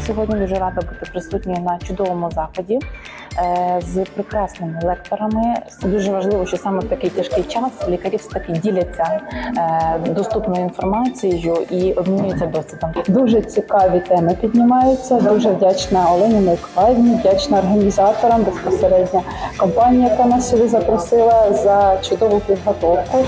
сьогодні дуже рада бути присутньою на чудовому заході е, з прекрасними лекторами. Дуже важливо, що саме в такий тяжкий час лікарі все таки діляться е, доступною інформацією і обмінюються досвідом. Дуже цікаві теми піднімаються. Дуже вдячна Олені Миколаївні, вдячна організаторам, безпосередньо компанії, яка нас сюди запросила за чудову підготовку.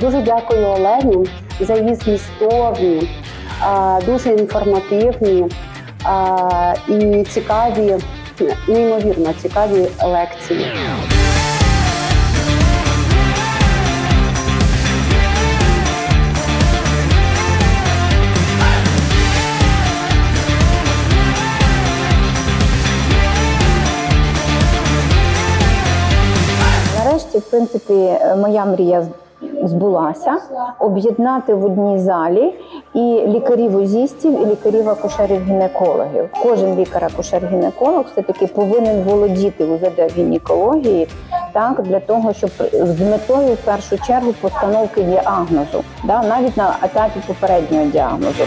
Дуже дякую Олені за її змістовні, дуже інформативні і цікаві, неймовірно цікаві лекції. В принципі, моя мрія збулася об'єднати в одній залі і лікарів-узістів, і лікарів-акушерів-гінекологів. Кожен лікар-акушер-гінеколог все-таки повинен володіти УЗД гінекології так, для того, щоб з метою в першу чергу постановки діагнозу, да, навіть на етапі попереднього діагнозу.